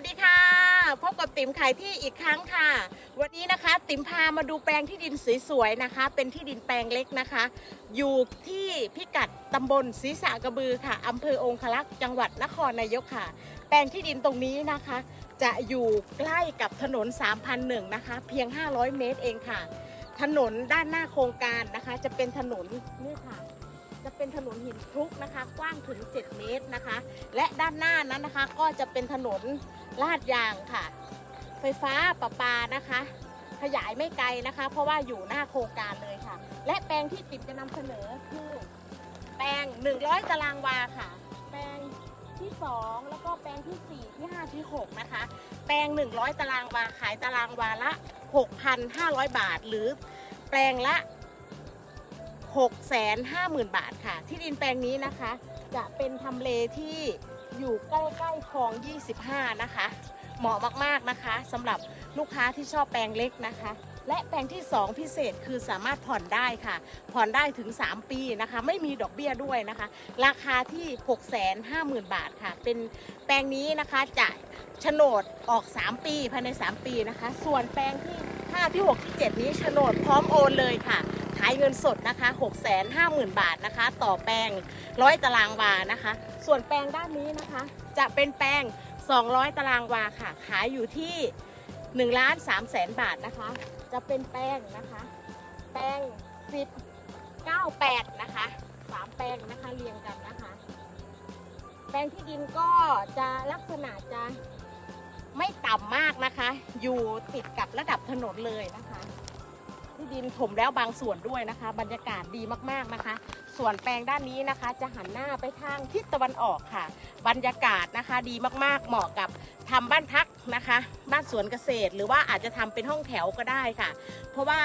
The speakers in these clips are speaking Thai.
วัสดีค่ะ พบกับติ๋มขายที่อีกครั้งค่ะ วันนี้นะคะ ติ๋มพามาดูแปลงที่ดินสวยๆนะคะ เป็นที่ดินแปลงเล็กนะคะ อยู่ที่พิกัดตำบลศรีสะกระบือค่ะอำเภอองคลักษ์จังหวัดนครนายกค่ะ แปลงที่ดินตรงนี้นะคะ จะอยู่ใกล้กับถนน 3001 นะคะ เพียง 500 เมตรเองค่ะ ถนนด้านหน้าโครงการนะคะ จะเป็นถนนนี่ค่ะ จะเป็นถนนหินคลุกนะคะ กว้างถึง 7 เมตรนะคะ และด้านหน้านั้นนะคะ ก็จะเป็นถนนลาดยางค่ะ ไฟฟ้าประปานะคะ ขยายไม่ไกลนะคะ เพราะว่าอยู่หน้าโครงการเลยค่ะ และแปลงที่ติดจะนำเสนอคือ แปลง 100 ตารางวาค่ะ แปลงที่ 2 แล้วก็แปลงที่ 4 ที่ 5 ที่ 6 นะคะ แปลง 100 ตารางวาขายตารางวาละ 6,500 บาท หรือแปลงละ 650,000 บาทค่ะ ที่ดินแปลงนี้นะคะ จะเป็นทำเลที่อยู่ใกล้ๆคลอง 25 นะคะ เหมาะมากๆนะคะสำหรับลูกค้าที่ชอบแปลงเล็กนะคะ และแปลงที่ 2 พิเศษคือสามารถผ่อนได้ค่ะ ผ่อนได้ถึง 3 ปีนะคะ ไม่มีดอกเบี้ยด้วยนะคะ ราคาที่ 650,000 บาทค่ะ เป็นแปลงนี้นะคะจะโฉนดออก 3 ปีภายใน 3 ปีนะคะ ส่วนแปลงที่ 5 ที่ 6 ที่ 7 นี้โฉนดพร้อมโอนเลยค่ะ ขายเงินสดนะคะ650,000 บาทนะคะ ต่อแปลง 100 ตารางวานะคะ ส่วนแปลงด้านนี้นะคะ จะเป็นแปลง 200 ตารางวาค่ะ ขายอยู่ที่1ล้าน3แสนบาทนะคะ จะเป็นแปลงนะคะ แปลง 10 9 8 นะคะสามแปลงนะคะเรียงกันนะคะ แปลงที่ดินก็จะลักษณะจะไม่ต่ำมากนะคะ อยู่ติดกับระดับถนนเลยนะคะ ที่ดินถมแล้วบางส่วนด้วยนะคะ บรรยากาศดีมากๆนะคะ ส่วนแปลงด้านนี้นะคะ จะหันหน้าไปทางทิศตะวันออกค่ะ บรรยากาศนะคะดีมากๆเหมาะกับทำบ้านพักนะคะ บ้านสวนเกษตร หรือว่าอาจจะทำเป็นห้องแถวก็ได้ค่ะ เพราะว่า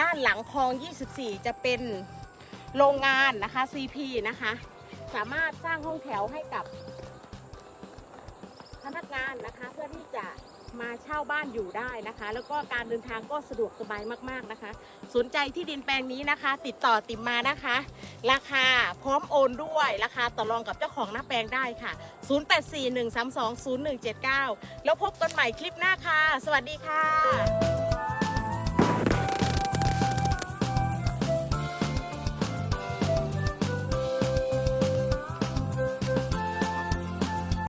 ด้านหลังคลอง 24 จะเป็นโรงงานนะคะ CP นะคะ สามารถสร้างห้องแถวให้กับ บ้านอยู่ได้นะคะ แล้วก็การเดินทางก็สะดวกสบายมากๆนะคะ สนใจที่ดินแปลงนี้นะคะ ติดต่อติมมานะคะ ราคาพร้อมโอนด้วยราคาต่อรองกับเจ้าของหน้าแปลงได้ค่ะ 0841320179 แล้วพบกันใหม่คลิปหน้าค่ะ สวัสดีค่ะ